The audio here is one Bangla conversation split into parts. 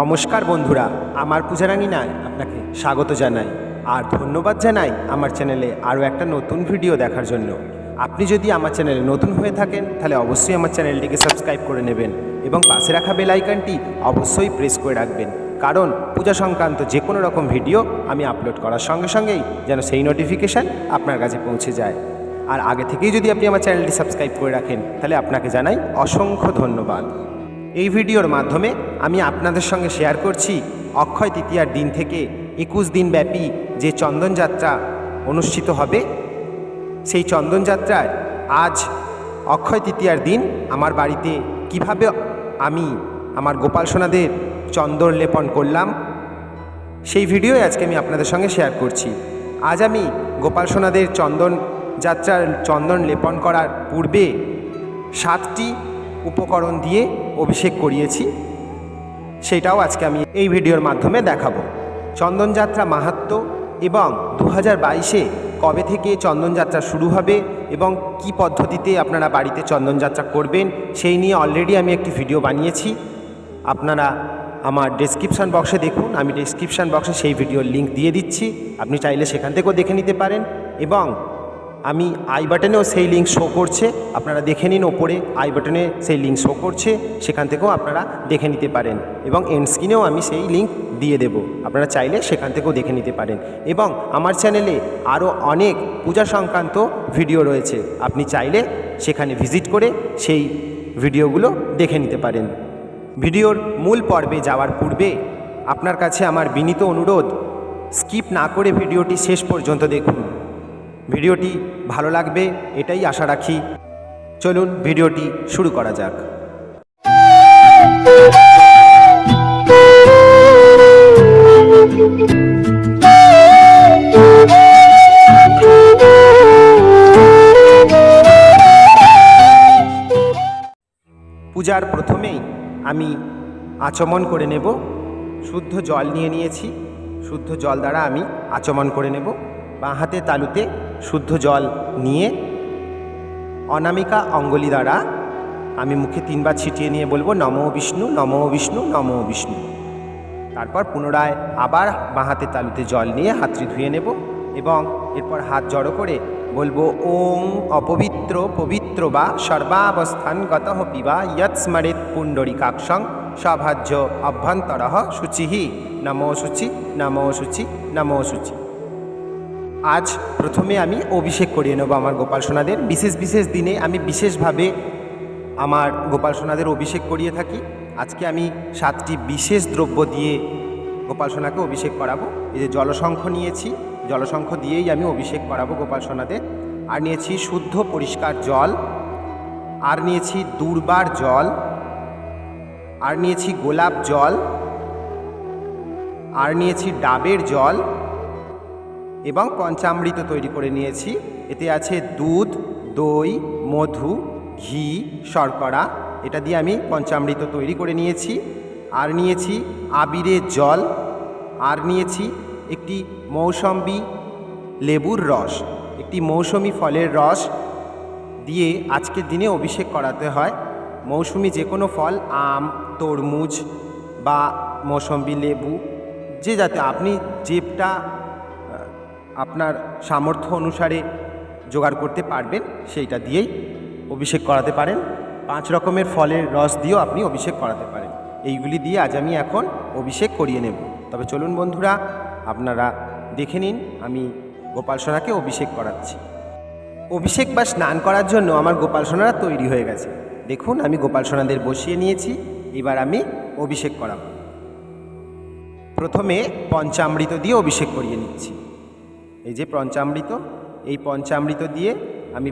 নমস্কার বন্ধুরা, আমার পূজারাঙ্গিনায় আপনাকে স্বাগত জানাই আর ধন্যবাদ জানাই আমার চ্যানেলে আরও একটা নতুন ভিডিও দেখার জন্য। আপনি যদি আমার চ্যানেলে নতুন হয়ে থাকেন, তাহলে অবশ্যই আমার চ্যানেলটিকে সাবস্ক্রাইব করে নেবেন এবং পাশে রাখা বেল অবশ্যই প্রেস করে রাখবেন। কারণ পূজা সংক্রান্ত যে কোনো রকম ভিডিও আমি আপলোড করার সঙ্গে সঙ্গেই যেন সেই নোটিফিকেশান আপনার কাছে পৌঁছে যায়। আর আগে থেকেই যদি আপনি আমার চ্যানেলটি সাবস্ক্রাইব করে রাখেন, তাহলে আপনাকে জানাই অসংখ্য ধন্যবাদ। এই ভিডিওর মাধ্যমে আমি আপনাদের সঙ্গে শেয়ার করছি অক্ষয় তৃতীয়ার দিন থেকে একুশ দিন ব্যাপী যে চন্দনযাত্রা অনুষ্ঠিত হবে, সেই চন্দনযাত্রায় আজ অক্ষয় তৃতীয়ার দিন আমার বাড়িতে কীভাবে আমি আমার গোপাল সোনাদের চন্দন লেপন করলাম, সেই ভিডিও আজকে আমি আপনাদের সঙ্গে শেয়ার করছি। আজ আমি গোপাল সোনাদের চন্দন যাত্রার চন্দন লেপন করার পূর্বে সাতটি উপকরণ দিয়ে অভিষেক করিয়েছি, সেটাও আজকে আমি এই ভিডিওর মাধ্যমে দেখাবো। চন্দনযাত্রা মাহাত্ম এবং দু হাজার বাইশে কবে থেকে চন্দনযাত্রা শুরু হবে এবং কি পদ্ধতিতে আপনারা বাড়িতে চন্দনযাত্রা করবেন, সেই নিয়ে অলরেডি আমি একটি ভিডিও বানিয়েছি। আপনারা আমার ডেসক্রিপশান বক্সে দেখুন, আমি ডেসক্রিপশান বক্সে সেই ভিডিওর লিঙ্ক দিয়ে দিচ্ছি, আপনি চাইলে সেখান থেকেও দেখে নিতে পারেন এবং আমি আই বাটনেও সেই লিঙ্ক শো করছে। আপনারা দেখে নিন ওপরে আই বাটনে সেই লিঙ্ক শো করছে। সেখান থেকেও আপনারা দেখে নিতে পারেন এবং এন্ড স্ক্রিনেও আমি সেই লিঙ্ক দিয়ে দেব। আপনারা চাইলে সেখান থেকেও দেখে নিতে পারেন। এবং আমার চ্যানেলে আরও অনেক পূজা সংক্রান্ত ভিডিও রয়েছে। আপনি চাইলে সেখানে ভিজিট করে সেই ভিডিওগুলো দেখে নিতে পারেন। ভিডিওর মূল পর্বে যাওয়ার পূর্বে আপনার কাছে আমার বিনীত অনুরোধ স্কিপ না করে ভিডিওটি শেষ পর্যন্ত দেখুন। ভিডিওটি ভালো লাগবে এটাই আশা রাখি। চলুন ভিডিওটি শুরু করা যাক। পূজার প্রথমেই আমি আচমন করে নেব। শুদ্ধ জল নিয়ে নিয়েছি। শুদ্ধ জল দ্বারা আমি আচমন করে নেব। বাঁ হাতে তালুতে শুদ্ধ জল নিয়ে অনামিকা অঙ্গলি দ্বারা আমি মুখে তিনবার ছিটিয়ে নিয়ে বলব, নমো বিষ্ণু নমো বিষ্ণু নমো বিষ্ণু। তারপর পুনরায় আবার বাঁ হাতে তালুতে জল নিয়ে হাতটি ধুয়ে নেব এবং এরপর হাত জড়ো করে বলব, ওং অপবিত্র পবিত্র বা সর্বাবস্থান গত পিবা ইয়ৎ স্মরেত পুণ্ডরিকাক্ষং সভাজ্য অভ্যন্তর শুচি। নমো শুচি নমো শুচি নমো শুচি। আজ প্রথমে আমি অভিষেক করিয়ে নেব আমার গোপাল সোনাদের। বিশেষ বিশেষ দিনে আমি বিশেষভাবে আমার গোপাল সোনাদের অভিষেক করিয়ে থাকি। আজকে আমি সাতটি বিশেষ দ্রব্য দিয়ে গোপাল সোনাকে অভিষেক করাবো। এই যে জলশঙ্খ নিয়েছি জলশঙ্খ দিয়েই আমি অভিষেক করাবো গোপাল সোনাদের। আর নিয়েছি শুদ্ধ পরিষ্কার জল। আর নিয়েছি দুর্বার জল। আর নিয়েছি গোলাপ জল। আর নিয়েছি ডাবের জল। এবং পঞ্চামৃত তৈরি করে নিয়েছি। এতে আছে দুধ, দই, মধু, ঘি, শর্করা। এটা দিয়ে আমি পঞ্চামৃত তৈরি করে নিয়েছি। আর নিয়েছি আবিরের জল। আর নিয়েছি একটি মৌসম্বি লেবুর রস। একটি মৌসুমি ফলের রস দিয়ে আজকের দিনে অভিষেক করাতে হয়। মৌসুমি যে কোনো ফল, আম, তরমুজ বা মৌসম্বি লেবু, যে যাতে আপনি যেটা আপনার সামর্থ্য অনুসারে জোগাড় করতে পারবেন, সেইটা দিয়েই অভিষেক করাতে পারেন। পাঁচ রকমের ফলের রস দিয়েও আপনি অভিষেক করাতে পারেন। এইগুলি দিয়ে আজ আমি এখন অভিষেক করিয়ে নেব। তবে চলুন বন্ধুরা, আপনারা দেখে নিন, আমি গোপাল সোনাকে অভিষেক করাচ্ছি। অভিষেক বা স্নান করার জন্য আমার গোপাল সোনারা তৈরি হয়ে গেছে। দেখুন, আমি গোপাল সোনাদের বসিয়ে নিয়েছি, এবার আমি অভিষেক করাবো। প্রথমে পঞ্চামৃত দিয়ে অভিষেক করিয়ে নিচ্ছি। এই যে পঞ্চামৃত এই পঞ্চামৃত দিয়ে আমি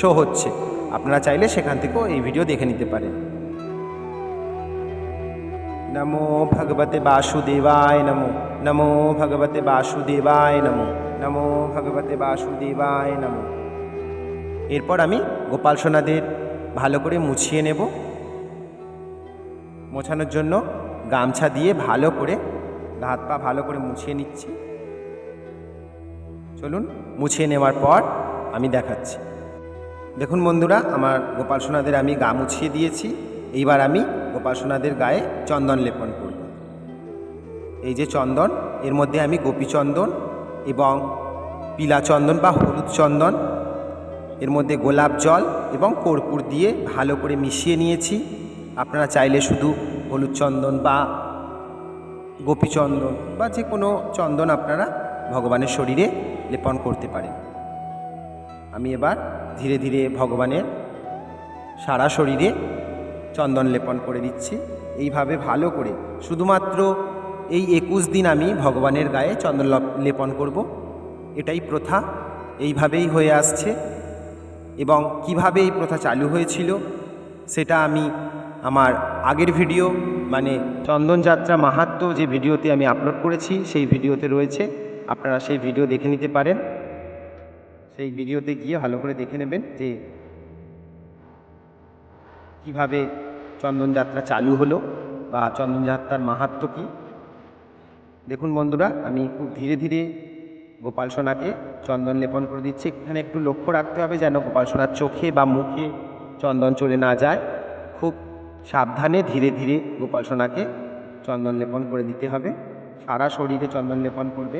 শো হচ্ছে। আপনারা চাইলে সেখান থেকেও এই ভিডিও দেখে নিতে পারেন। নমো ভগবতে বাসুদেবায় নমো নমো ভগবতে বাসুদেবায় নমো নমো ভগবতে বাসুদেবায় নমো। এরপর আমি গোপাল সোনাদের ভালো করে মুছিয়ে নেব। মোছানোর জন্য গামছা দিয়ে ভালো করে, হাত পা ভালো করে মুছিয়ে নিচ্ছি। চলুন, মুছিয়ে নেওয়ার পর আমি দেখাচ্ছি। দেখুন বন্ধুরা, আমার গোপাল সোনাদের আমি গা মুছিয়ে দিয়েছি। এইবার আমি গোপাল সোনাদের গায়ে চন্দন লেপন করব। এই যে চন্দন, এর মধ্যে আমি গোপী চন্দন এবং পিলা চন্দন বা হলুদ চন্দন, এর মধ্যে গোলাপ জল এবং কর্পূর দিয়ে ভালো করে মিশিয়ে নিয়েছি। আপনারা চাইলে শুধু হলুদ চন্দন বা গোপী চন্দন বা যে কোনো চন্দন আপনারা ভগবানের শরীরে লেপন করতে পারেন। আমি এবার ধীরে ধীরে ভগবানের সারা শরীরে চন্দন লেপন করে দিচ্ছি। এইভাবে ভালো করে শুধুমাত্র এই একুশ দিন আমি ভগবানের গায়ে চন্দন লপ- লেপন করব। এটাই প্রথা। এইভাবেই হয়ে আসছে। এবং কীভাবে এই প্রথা চালু হয়েছিল সেটা আমি আমার আগের ভিডিও মানে চন্দনযাত্রা মাহাত্ম যে ভিডিওতে আমি আপলোড করেছি, সেই ভিডিওতে রয়েছে। আপনারা সেই ভিডিও দেখে নিতে পারেন। সেই ভিডিওতে গিয়ে ভালো করে দেখে নেবেন যে কীভাবে চন্দন যাত্রা চালু হলো বা চন্দন যাত্রার মাহাত্ম কী। দেখুন বন্ধুরা, আমি খুব ধীরে ধীরে গোপাল সোনাকে চন্দন লেপন করে দিচ্ছি। এখানে একটু লক্ষ্য রাখতে হবে যেন গোপাল সোনার চোখে বা মুখে চন্দন চলে না যায়। খুব সাবধানে ধীরে ধীরে গোপাল সোনাকে চন্দন লেপন করে দিতে হবে। সারা শরীরে চন্দন লেপন করবে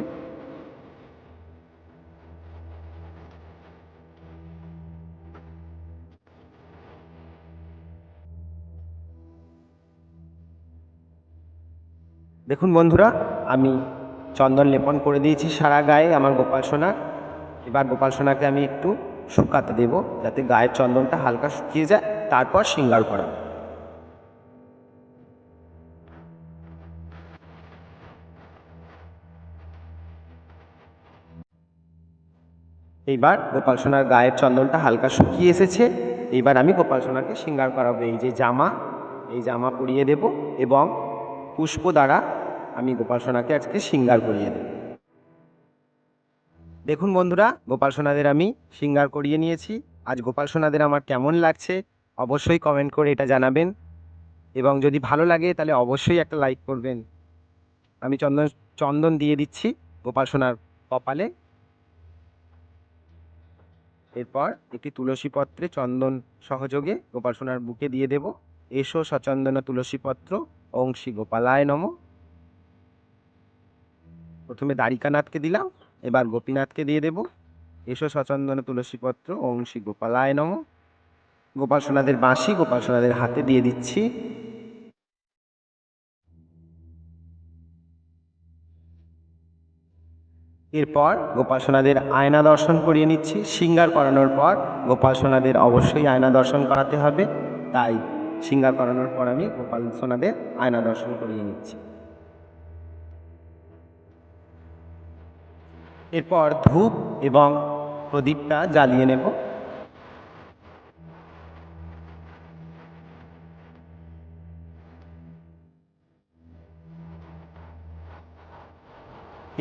দেখুন বন্ধুরা, আমি চন্দন লেপন করে দিয়েছি সারা গায়ে আমার গোপাল সোনা। এবার গোপাল সোনাকে আমি একটু শুকাতে দেব, যাতে গায়ের চন্দনটা হালকা শুকিয়ে যায়, তারপর সিঙ্গার করা এইবার গোপাল সোনার গায়ের চন্দনটা হালকা শুকিয়ে এসেছে, এইবার আমি গোপাল সোনাকে সিঙ্গার করাবো। এই যে জামা, এই জামা পরিয়ে দেব এবং পুষ্প দ্বারা আমি গোপাল সোনাকে আজকে সিঙ্গার করিয়ে দেব। দেখুন বন্ধুরা, গোপাল সোনাদের আমি সিঙ্গার করিয়ে নিয়েছি। আজ গোপাল সোনাদের আমার কেমন লাগছে, অবশ্যই কমেন্ট করে এটা জানাবেন। এবং যদি ভালো লাগে, তাহলে অবশ্যই একটা লাইক করবেন। আমি চন্দন চন্দন দিয়ে দিচ্ছি গোপাল সোনার কপালে। এরপর একটি তুলসী পত্রে চন্দন সহযোগে গোপাল সোনার বুকে দিয়ে দেব। এসো সচন্দন তুলসী পত্র শ্রী গোপালায় নম। প্রথমে দ্বারিকানাথকে দিলাম, এবার গোপীনাথকে দিয়ে দেব। এসো সচন্দন তুলসী পত্র ওং শ্রী গোপালায় নম। গোপাল সোনাদের বাঁশি, গোপাল সোনাদের হাতে দিয়ে দিচ্ছি। এরপর গোপাল সোনাদের আয়না দর্শন করিয়ে নিচ্ছি। সিঙ্গার করানোর পর গোপাল সোনাদের অবশ্যই আয়না দর্শন করাতে হবে। তাই সিঙ্গার করানোর পর আমি গোপাল সোনাদের আয়না দর্শন করিয়ে নিচ্ছি। এরপর ধূপ এবং প্রদীপটা জ্বালিয়ে নেব।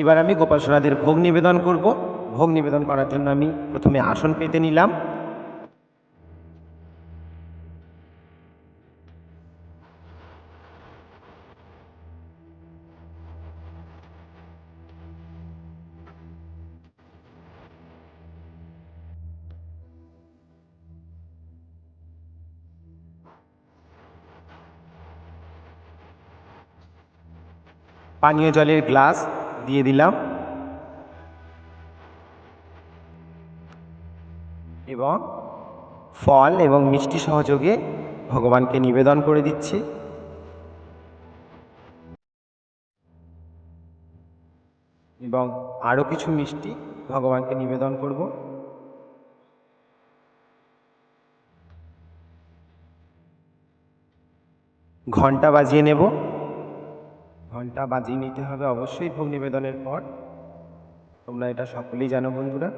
এবার আমি গোপাল সোনাদের ভোগ নিবেদন করব। ভোগ নিবেদন করার জন্য আমি প্রথমে আসন পেতে নিলাম। পানীয় জলের গ্লাস দিয়ে দিলাম। এবং ফল এবং মিষ্টি সহযোগে ভগবানকে নিবেদন করে দিচ্ছি। এবং আরও কিছু মিষ্টি ভগবানকে নিবেদন করব। ঘণ্টা বাজিয়ে নেব। ঘণ্টা বাজিয়ে নিতে হবে অবশ্যই ভোগ নিবেদনের পর। তোমরা এটা সকলেই জানো বন্ধুরা।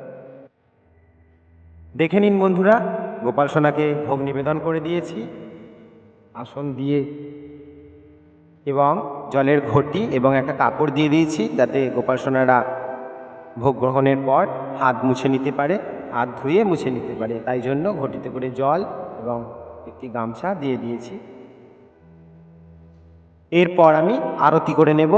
দেখে নিন বন্ধুরা, গোপাল সোনাকে ভোগ নিবেদন করে দিয়েছি। আসন দিয়ে এবং জলের ঘটি এবং একটা কাপড় দিয়ে দিয়েছি যাতে গোপাল সোনারা ভোগ গ্রহণের পর হাত মুছে নিতে পারে, হাত ধুয়ে মুছে নিতে পারে। তাই জন্য ঘটিতে করে জল এবং একটি গামছা দিয়ে দিয়েছি। এরপর আমি আরতি করে নেব।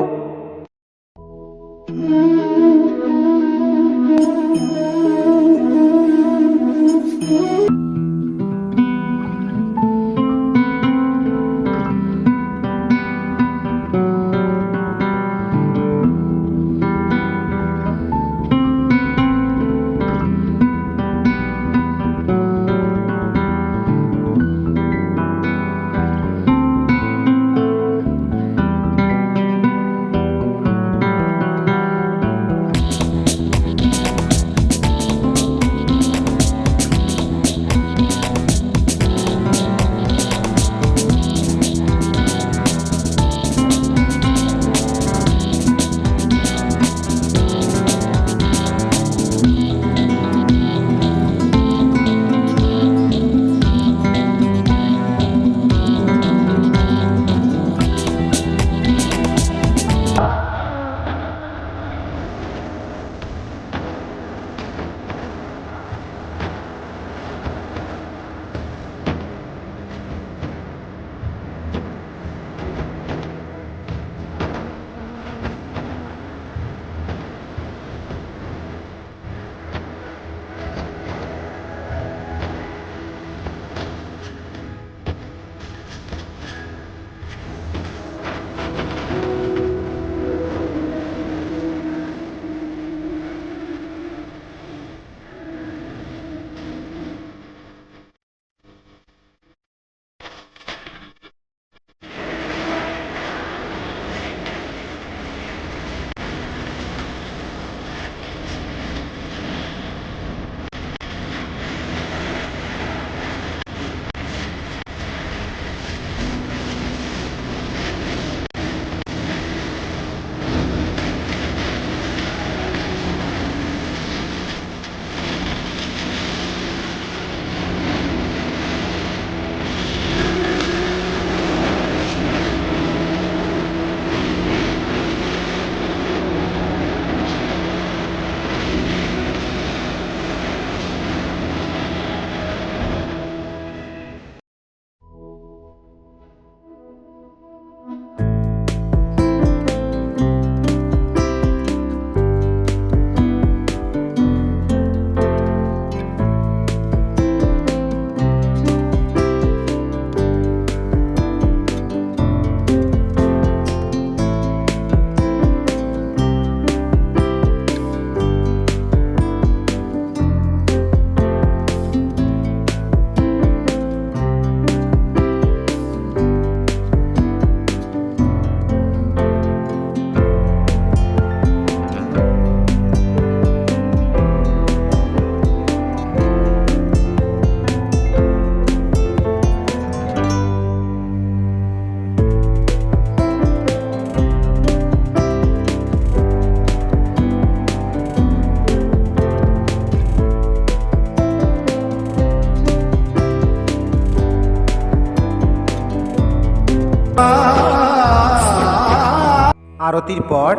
আরতির পর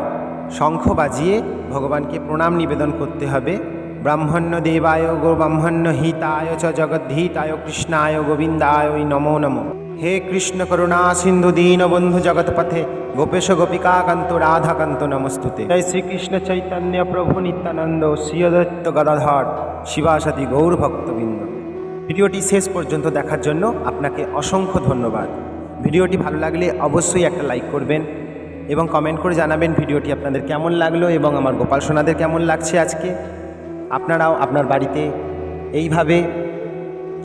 শঙ্খ বাজিয়ে ভগবানকে প্রণাম নিবেদন করতে হবে। ব্রাহ্মণ্য দেবায় গো ব্রাহ্মণ্য হিতায় চ জগদ্ধিতায় কৃষ্ণায় গোবিন্দায় নমো নমো। হে কৃষ্ণ করুণা সিন্ধু দীনবন্ধু জগৎপথে গোপেশ গোপিকাকান্ত রাধাকান্ত নমস্তুতে। জয় শ্রীকৃষ্ণ চৈতন্য প্রভু নিত্যানন্দ শ্রীয়দত্ত গদাধর শিবাসাদি গৌর ভক্তবৃন্দ। ভিডিওটি শেষ পর্যন্ত দেখার জন্য আপনাকে অসংখ্য ধন্যবাদ। ভিডিওটি ভালো লাগলে অবশ্যই একটা লাইক করবেন। এবং কমেন্ট করে জানাবেন ভিডিওটি আপনাদের কেমন লাগল এবং আমার গোপাল সোনাদের কেমন লাগছে আজকে। আপনারাও আপনার বাড়িতে এইভাবে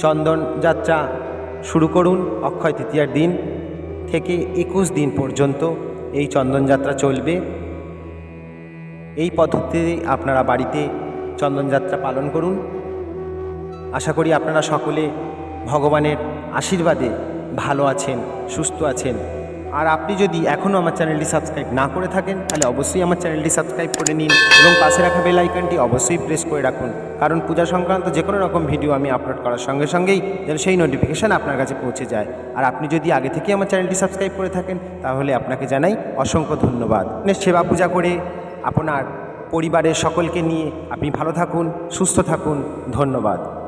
চন্দন যাত্রা শুরু করুন, অক্ষয় তৃতীয়ার দিন থেকে একুশ দিন পর্যন্ত এই চন্দনযাত্রা চলবে। এই পদ্ধতিতে আপনারা বাড়িতে চন্দনযাত্রা পালন করুন। আশা করি আপনারা সকলে ভগবানের আশীর্বাদে ভালো আছেন, সুস্থ আছেন। আর আপনি যদি এখনও আমার চ্যানেলটি সাবস্ক্রাইব না করে থাকেন, তাহলে অবশ্যই আমার চ্যানেলটি সাবস্ক্রাইব করে নিন এবং পাশে রাখা বেল আইকনটি অবশ্যই প্রেস করে রাখুন। কারণ পূজা সংক্রান্ত যে কোনো রকম ভিডিও আমি আপলোড করার সঙ্গে সঙ্গেই যেন সেই নোটিফিকেশান আপনার কাছে পৌঁছে যায়। আর আপনি যদি আগে থেকে আমার চ্যানেলটি সাবস্ক্রাইব করে থাকেন, তাহলে আপনাকে জানাই অসংখ্য ধন্যবাদ। সেবা পূজা করে আপনার পরিবারের সকলকে নিয়ে আপনি ভালো থাকুন, সুস্থ থাকুন। ধন্যবাদ।